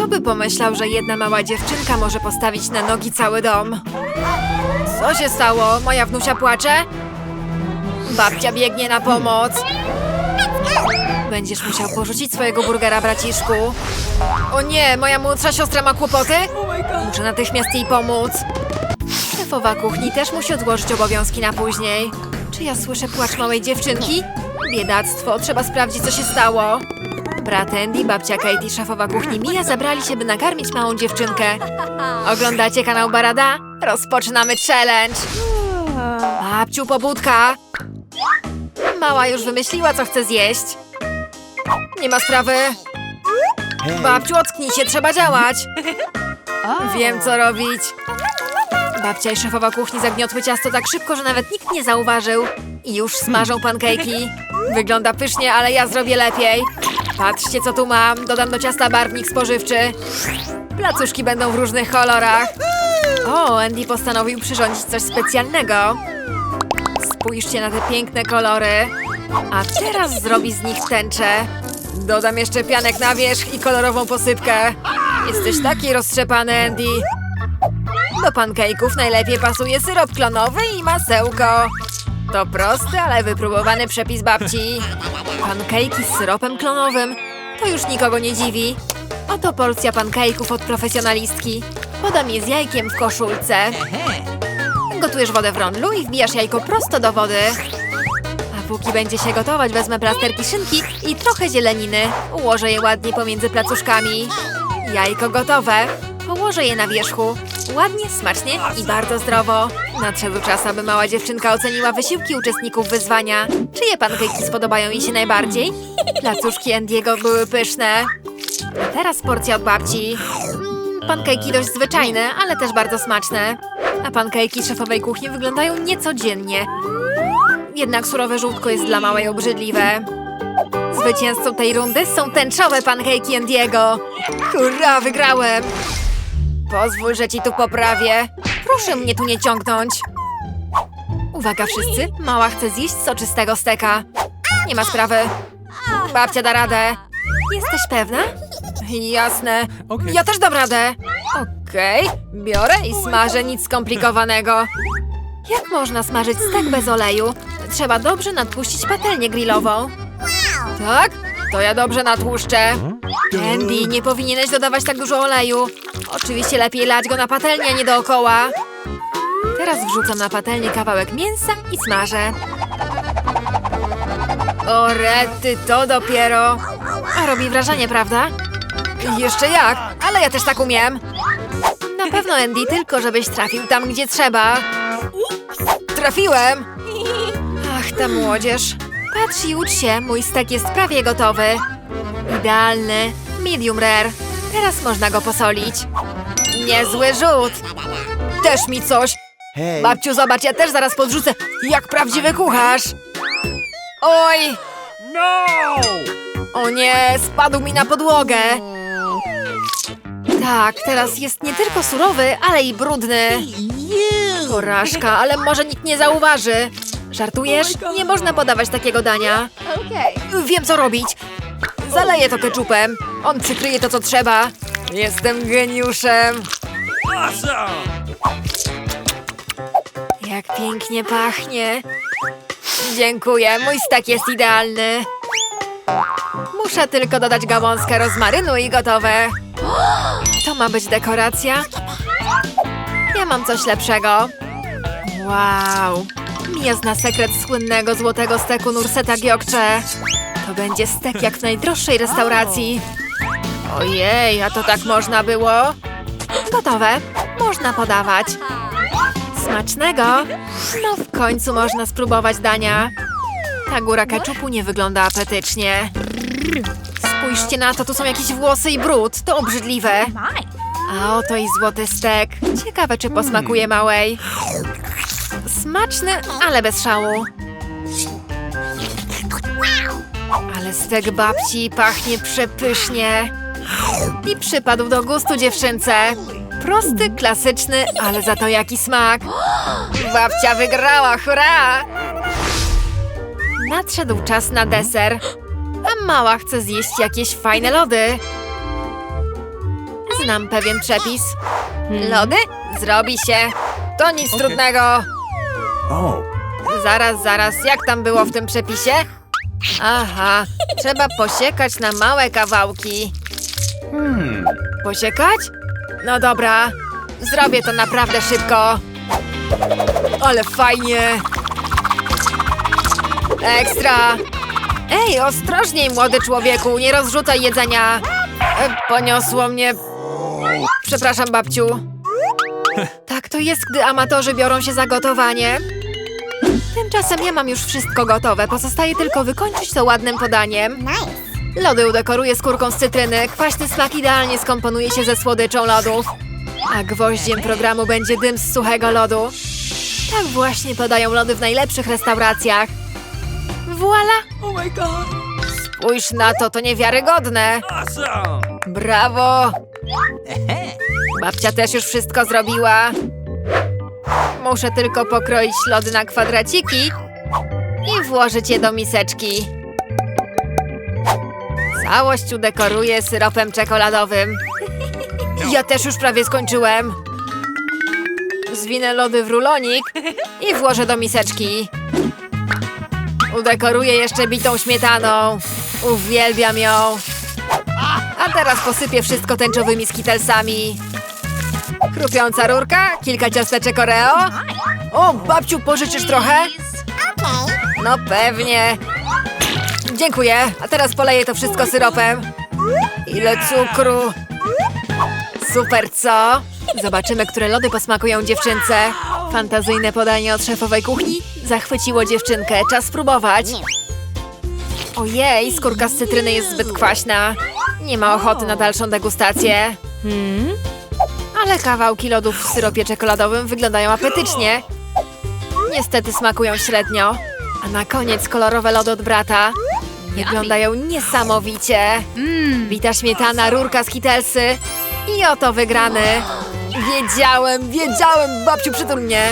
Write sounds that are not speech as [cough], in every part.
Kto by pomyślał, że jedna mała dziewczynka może postawić na nogi cały dom? Co się stało? Moja wnusia płacze? Babcia biegnie na pomoc. Będziesz musiał porzucić swojego burgera, braciszku. O nie, moja młodsza siostra ma kłopoty? Muszę natychmiast jej pomóc. Szefowa kuchni też musi odłożyć obowiązki na później. Czy ja słyszę płacz małej dziewczynki? Biedactwo, trzeba sprawdzić, co się stało. Brat Andy, babcia Katie, szefowa kuchni Mia zabrali się, by nakarmić małą dziewczynkę. Oglądacie kanał Barada? Rozpoczynamy challenge! Babciu, pobudka! Mała już wymyśliła, co chce zjeść. Nie ma sprawy. Babciu, ocknij się, trzeba działać. Wiem, co robić. Babcia i szefowa kuchni zagniotły ciasto tak szybko, że nawet nikt nie zauważył. I już smażą pankejki. Wygląda pysznie, ale ja zrobię lepiej. Patrzcie, co tu mam. Dodam do ciasta barwnik spożywczy. Placuszki będą w różnych kolorach. O, Andy postanowił przyrządzić coś specjalnego. Spójrzcie na te piękne kolory. A teraz zrobi z nich tęczę. Dodam jeszcze pianek na wierzch i kolorową posypkę. Jesteś taki roztrzepany, Andy. Do pancake'ów najlepiej pasuje syrop klonowy i masełko. To prosty, ale wypróbowany przepis babci. Pancake'i z syropem klonowym. To już nikogo nie dziwi. Oto porcja pancake'ów od profesjonalistki. Podam je z jajkiem w koszulce. Gotujesz wodę w rondlu i wbijasz jajko prosto do wody. A póki będzie się gotować, wezmę plasterki szynki i trochę zieleniny. Ułożę je ładnie pomiędzy placuszkami. Jajko gotowe. Położę je na wierzchu. Ładnie, smacznie i bardzo zdrowo. Nadszedł czas, aby mała dziewczynka oceniła wysiłki uczestników wyzwania. Czyje pankejki spodobają jej się najbardziej? Placuszki Andiego były pyszne. Teraz porcja od babci. Mm, Pankejki dość zwyczajne, ale też bardzo smaczne. A pankejki szefowej kuchni wyglądają niecodziennie. Jednak surowe żółtko jest dla małej obrzydliwe. Zwycięzcą tej rundy są tęczowe pankejki Andiego. Hurra, wygrałem! Pozwól, że ci tu poprawię. Proszę mnie tu nie ciągnąć. Uwaga wszyscy, mała chce zjeść soczystego steka. Nie ma sprawy. Babcia da radę. Jesteś pewna? Jasne. Ja też dam radę. Okej, biorę i smażę, nic skomplikowanego. Jak można smażyć stek bez oleju? Trzeba dobrze nadpuścić patelnię grillową. Tak? To ja dobrze natłuszczę. Andy, nie powinieneś dodawać tak dużo oleju. Oczywiście lepiej lać go na patelnię, a nie dookoła. Teraz wrzucam na patelnię kawałek mięsa i smażę. O rety, to dopiero. A robi wrażenie, prawda? Jeszcze jak, ale ja też tak umiem. Na pewno, Andy, tylko żebyś trafił tam, gdzie trzeba. Trafiłem! Ach, ta młodzież. Patrz i ucz się, mój stek jest prawie gotowy. Idealny, medium rare. Teraz można go posolić. Niezły rzut. Też mi coś. Hej! Babciu, zobacz, ja też zaraz podrzucę, jak prawdziwy kucharz. Oj! No! O nie, spadł mi na podłogę. Tak, teraz jest nie tylko surowy, ale i brudny. Porażka, ale może nikt nie zauważy. Żartujesz? Nie można podawać takiego dania. Wiem, co robić. Zaleję to keczupem. On przykryje to, co trzeba. Jestem geniuszem. Jak pięknie pachnie. Dziękuję, mój stek jest idealny. Muszę tylko dodać gałązkę rozmarynu i gotowe. To ma być dekoracja? Ja mam coś lepszego. Wow. Mia zna sekret słynnego złotego steku Nurseta Giokcze. To będzie stek jak w najdroższej restauracji. Ojej, a to tak można było? Gotowe. Można podawać. Smacznego! No w końcu można spróbować dania. Ta góra keczupu nie wygląda apetycznie. Spójrzcie na to, tu są jakieś włosy i brud. To obrzydliwe. A oto i złoty stek. Ciekawe, czy posmakuje małej. Smaczny, ale bez szału. Ale stek babci pachnie przepysznie. I przypadł do gustu dziewczynce. Prosty, klasyczny, ale za to jaki smak. Babcia wygrała, hurra! Nadszedł czas na deser. A mała chce zjeść jakieś fajne lody. Znam pewien przepis. Lody? Zrobi się. To nic trudnego. Zaraz, zaraz, jak tam było w tym przepisie? Aha, trzeba posiekać na małe kawałki. Posiekać? No dobra, zrobię to naprawdę szybko. Ale fajnie. Ekstra. Ej, ostrożniej, młody człowieku, nie rozrzucaj jedzenia. E, poniosło mnie. Przepraszam, babciu. [laughs] Tak to jest, gdy amatorzy biorą się za gotowanie. Tymczasem ja mam już wszystko gotowe. Pozostaje tylko wykończyć to ładnym podaniem. Lody udekoruję skórką z cytryny. Kwaśny smak idealnie skomponuje się ze słodyczą lodów. A gwoździem programu będzie dym z suchego lodu. Tak właśnie podają lody w najlepszych restauracjach. Voila! Oh my god. Spójrz na to, to niewiarygodne. Awesome. Brawo! Babcia też już wszystko zrobiła. Muszę tylko pokroić lody na kwadraciki i włożyć je do miseczki. Całość udekoruję syropem czekoladowym. [laughs] Ja też już prawie skończyłem. Zwinę lody w rulonik i włożę do miseczki. Udekoruję jeszcze bitą śmietaną. Uwielbiam ją. A teraz posypię wszystko tęczowymi skitelsami. Chrupiąca rurka, kilka ciasteczek Oreo. O, babciu, pożyczysz trochę? No pewnie. Dziękuję. A teraz poleję to wszystko syropem. Ile cukru. Super, co? Zobaczymy, które lody posmakują dziewczynce. Fantazyjne podanie od szefowej kuchni zachwyciło dziewczynkę. Czas spróbować. Ojej, skórka z cytryny jest zbyt kwaśna. Nie ma ochoty na dalszą degustację. Hmm? Ale kawałki lodów w syropie czekoladowym wyglądają apetycznie. Niestety smakują średnio. A na koniec kolorowe lody od brata. Wyglądają niesamowicie. Bita śmietana, rurka z kitelsy. I oto wygrany. Wiedziałem, wiedziałem, babciu przytul mnie.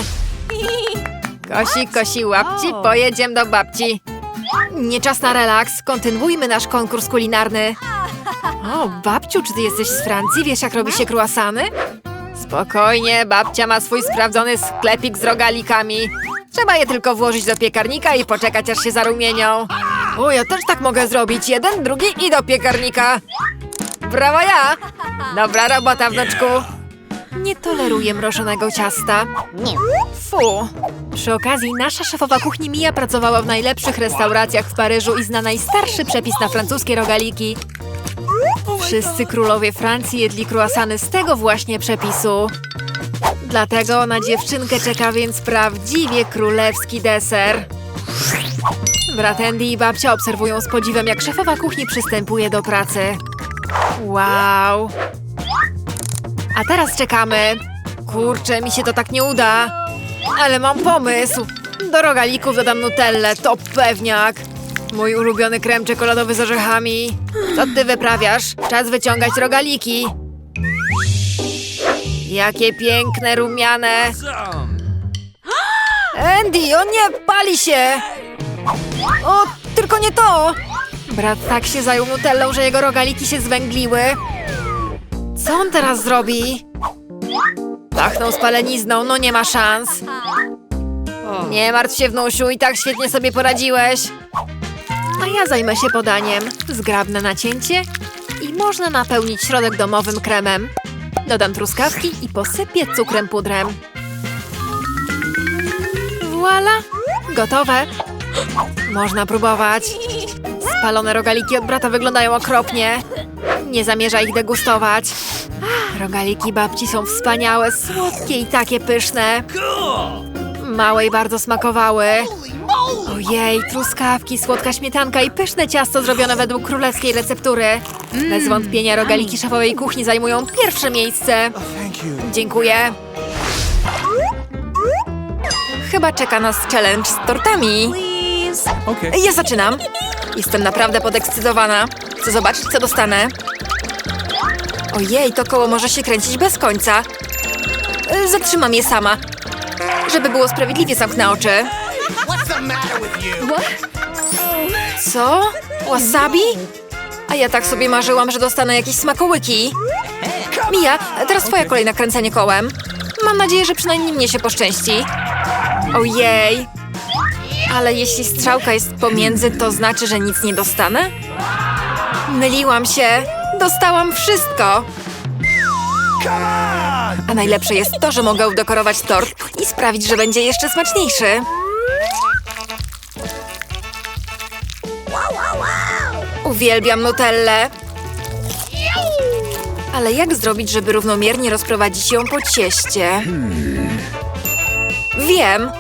Kosi, kosi, łapci, pojedziemy do babci. Nie czas na relaks, kontynuujmy nasz konkurs kulinarny. O, babciu, czy ty jesteś z Francji? Wiesz, jak robi się croissany? Spokojnie, babcia ma swój sprawdzony sklepik z rogalikami. Trzeba je tylko włożyć do piekarnika i poczekać, aż się zarumienią. O, ja też tak mogę zrobić. Jeden, drugi i do piekarnika. Brawo ja! Dobra robota, wnuczku. Nie toleruję mrożonego ciasta. Fu. Przy okazji, nasza szefowa kuchni Mia pracowała w najlepszych restauracjach w Paryżu i zna najstarszy przepis na francuskie rogaliki. Wszyscy królowie Francji jedli croissany z tego właśnie przepisu. Dlatego na dziewczynkę czeka więc prawdziwie królewski deser. Brat Andy i babcia obserwują z podziwem, jak szefowa kuchni przystępuje do pracy. Wow! A teraz czekamy. Kurczę, mi się to tak nie uda. Ale mam pomysł. Do rogalików dodam nutellę, to pewniak. Mój ulubiony krem czekoladowy z orzechami. Co ty wyprawiasz? Czas wyciągać rogaliki. Jakie piękne, rumiane. Andy, o nie, pali się! O, tylko nie to! Brat tak się zajął nutellą, że jego rogaliki się zwęgliły. Co on teraz zrobi? Pachnął spalenizną, no nie ma szans. Nie martw się, wnusiu, i tak świetnie sobie poradziłeś. A ja zajmę się podaniem. Zgrabne nacięcie i można napełnić środek domowym kremem. Dodam truskawki i posypię cukrem pudrem. Voila! Gotowe. Można próbować. Spalone rogaliki od brata wyglądają okropnie. Nie zamierza ich degustować. Rogaliki babci są wspaniałe, słodkie i takie pyszne. Małe i bardzo smakowały. Ojej, truskawki, słodka śmietanka i pyszne ciasto zrobione według królewskiej receptury. Bez wątpienia rogaliki szefowej kuchni zajmują pierwsze miejsce. Dziękuję. Chyba czeka nas challenge z tortami. Ja zaczynam. Jestem naprawdę podekscytowana. Chcę zobaczyć, co dostanę. Ojej, to koło może się kręcić bez końca. Zatrzymam je sama. Żeby było sprawiedliwie, zamknę oczy. Co? Wasabi? A ja tak sobie marzyłam, że dostanę jakieś smakołyki. Mija, teraz twoja kolej na kręcenie kołem. Mam nadzieję, że przynajmniej mnie się poszczęści. Ojej. Ale jeśli strzałka jest pomiędzy, to znaczy, że nic nie dostanę? Myliłam się. Dostałam wszystko. A najlepsze jest to, że mogę udekorować tort i sprawić, że będzie jeszcze smaczniejszy. Uwielbiam nutellę. Ale jak zrobić, żeby równomiernie rozprowadzić ją po cieście? Wiem,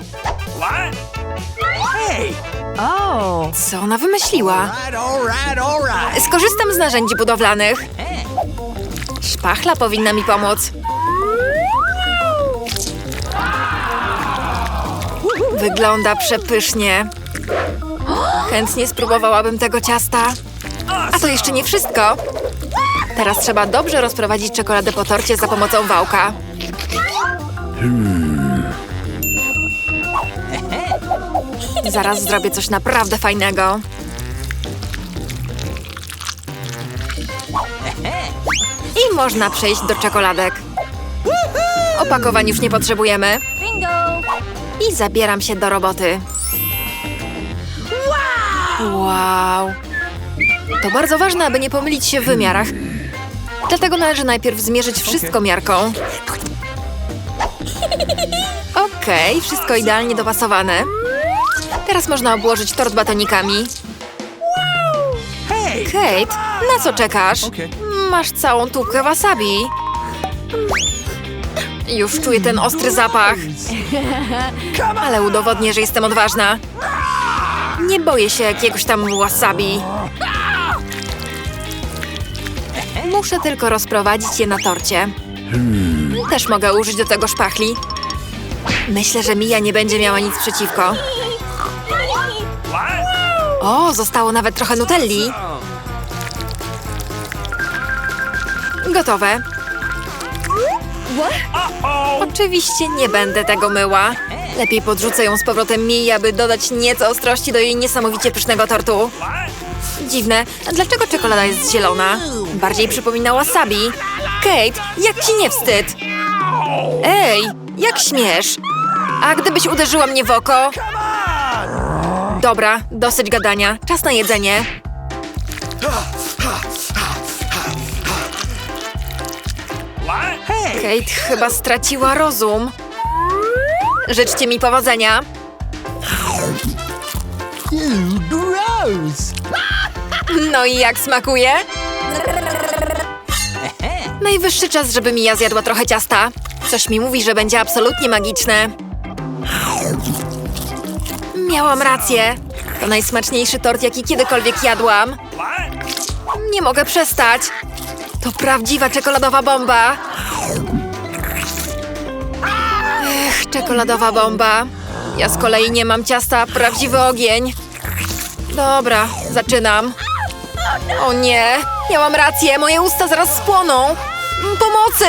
co ona wymyśliła. Skorzystam z narzędzi budowlanych. Szpachla powinna mi pomóc. Wygląda przepysznie. Chętnie spróbowałabym tego ciasta. A to jeszcze nie wszystko. Teraz trzeba dobrze rozprowadzić czekoladę po torcie za pomocą wałka. Zaraz zrobię coś naprawdę fajnego. I można przejść do czekoladek. Opakowań już nie potrzebujemy. I zabieram się do roboty. Wow! To bardzo ważne, aby nie pomylić się w wymiarach. Dlatego należy najpierw zmierzyć wszystko miarką. Okej, wszystko idealnie dopasowane. Teraz można obłożyć tort batonikami. Kate, na co czekasz? Masz całą tubkę wasabi. Już czuję ten ostry zapach. [laughs] Ale udowodnię, że jestem odważna. Nie boję się jakiegoś tam wasabi. Muszę tylko rozprowadzić je na torcie. Też mogę użyć do tego szpachli. Myślę, że Mia nie będzie miała nic przeciwko. O, zostało nawet trochę nutelli. Gotowe. Oczywiście nie będę tego myła. Lepiej podrzucę ją z powrotem mi, aby dodać nieco ostrości do jej niesamowicie pysznego tortu. Dziwne, dlaczego czekolada jest zielona? Bardziej przypomina wasabi. Kate, jak ci nie wstyd? Ej, jak śmiesz? A gdybyś uderzyła mnie w oko? Dobra, dosyć gadania. Czas na jedzenie. Kate chyba straciła rozum. Życzcie mi powodzenia. No i jak smakuje? Najwyższy czas, żeby Mia zjadła trochę ciasta. Coś mi mówi, że będzie absolutnie magiczne. Miałam rację. To najsmaczniejszy tort, jaki kiedykolwiek jadłam. Nie mogę przestać. To prawdziwa czekoladowa bomba. Ech, czekoladowa bomba. Ja z kolei nie mam ciasta, prawdziwy ogień. Dobra, zaczynam. O nie, miałam rację, moje usta zaraz spłoną. Pomocy!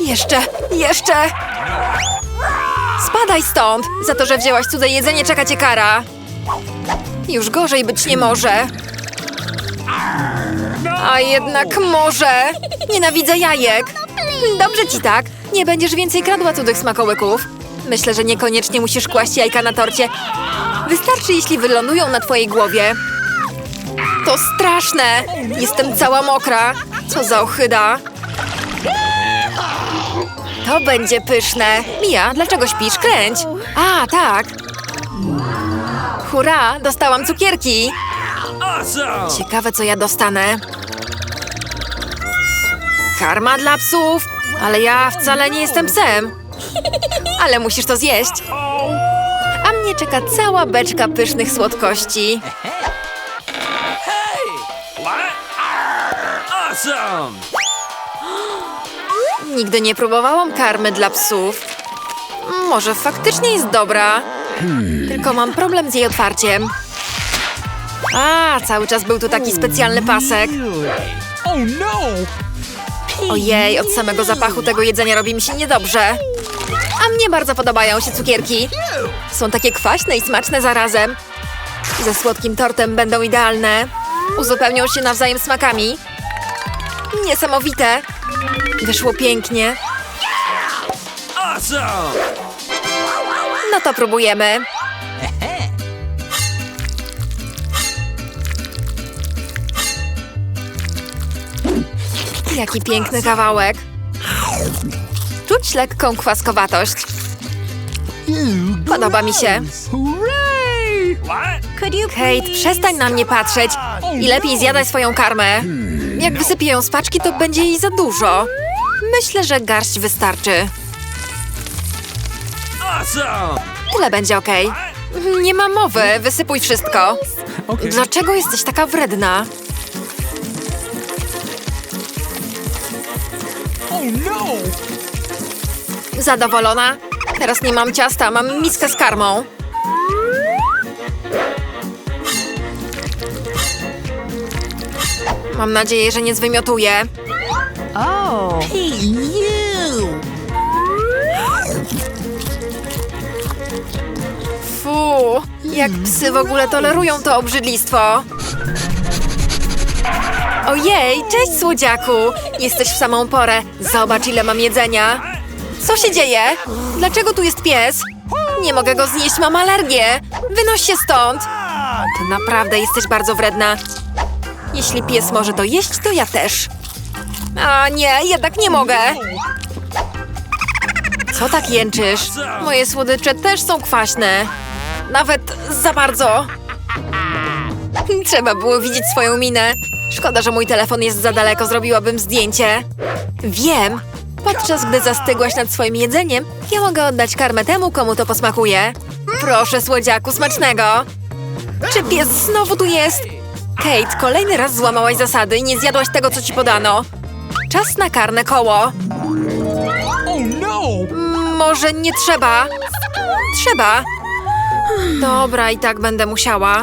Jeszcze, jeszcze! Spadaj stąd! Za to, że wzięłaś cudze jedzenie, czeka cię kara. Już gorzej być nie może. A jednak może. Nienawidzę jajek. Dobrze ci tak. Nie będziesz więcej kradła cudzych smakołyków. Myślę, że niekoniecznie musisz kłaść jajka na torcie. Wystarczy, jeśli wylądują na twojej głowie. To straszne. Jestem cała mokra. Co za ochyda. To będzie pyszne. Mia, dlaczego śpisz? Kręć. A, tak. Hurra, dostałam cukierki. Awesome! Ciekawe, co ja dostanę. Karma dla psów? Ale ja wcale nie jestem psem. Ale musisz to zjeść. A mnie czeka cała beczka pysznych słodkości. Nigdy nie próbowałam karmy dla psów. Może faktycznie jest dobra. Tylko mam problem z jej otwarciem. A, cały czas był tu taki specjalny pasek. Oh no. Ojej, od samego zapachu tego jedzenia robi mi się niedobrze. A mnie bardzo podobają się cukierki. Są takie kwaśne i smaczne zarazem. Ze słodkim tortem będą idealne. Uzupełnią się nawzajem smakami. Niesamowite. Wyszło pięknie. No to próbujemy. Jaki piękny kawałek. Czuć lekką kwaskowatość. Podoba mi się. Kate, przestań na mnie patrzeć i lepiej zjadaj swoją karmę. Jak wysypię ją z paczki, to będzie jej za dużo. Myślę, że garść wystarczy. Tyle będzie ok. Nie ma mowy, wysypuj wszystko. Dlaczego jesteś taka wredna? No! Zadowolona? Teraz nie mam ciasta, mam miskę z karmą. Mam nadzieję, że nie zwymiotuję. Hey, you! Fu, jak psy w ogóle tolerują to obrzydlistwo. Ojej, cześć słodziaku! Jesteś w samą porę. Zobacz, ile mam jedzenia. Co się dzieje? Dlaczego tu jest pies? Nie mogę go znieść, mam alergię. Wynoś się stąd. Ty naprawdę jesteś bardzo wredna. Jeśli pies może to jeść, to ja też. A nie, jednak nie mogę. Co tak jęczysz? Moje słodycze też są kwaśne. Nawet za bardzo. Trzeba było widzieć swoją minę. Szkoda, że mój telefon jest za daleko, zrobiłabym zdjęcie. Wiem. Podczas gdy zastygłaś nad swoim jedzeniem, ja mogę oddać karmę temu, komu to posmakuje. Proszę, słodziaku, smacznego. Czy pies znowu tu jest? Kate, kolejny raz złamałaś zasady i nie zjadłaś tego, co ci podano. Czas na karne koło. Oh no! Mm, Może nie trzeba? Trzeba. Dobra, i tak będę musiała.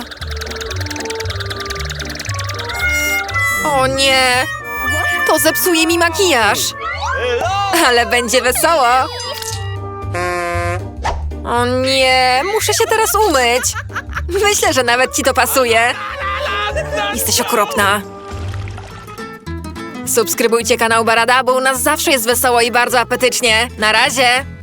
O nie! To zepsuje mi makijaż. Ale będzie wesoło. O nie, muszę się teraz umyć. Myślę, że nawet ci to pasuje. Jesteś okropna. Subskrybujcie kanał Barada, bo u nas zawsze jest wesoło i bardzo apetycznie. Na razie!